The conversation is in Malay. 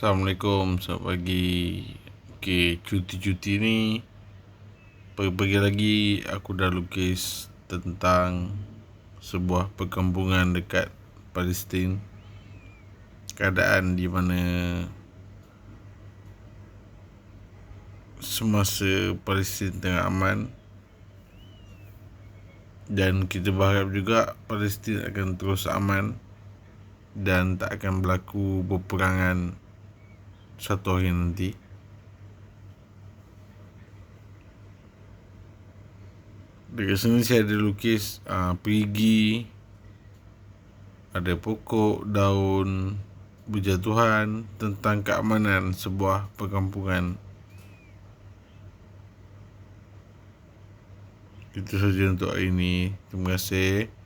Assalamualaikum, selamat pagi. Okey, cuti-cuti ni pagi-pagi lagi aku dah lukis tentang sebuah perkampungan dekat Palestin. Keadaan di mana semasa Palestin tengah aman dan kita berharap juga Palestin akan terus aman dan tak akan berlaku peperangan nanti. Dekat sini saya ada lukis uh, perigi, ada pokok, daun, berjatuhan tentang keamanan sebuah perkampungan. Itu saja untuk hari ini. Terima kasih.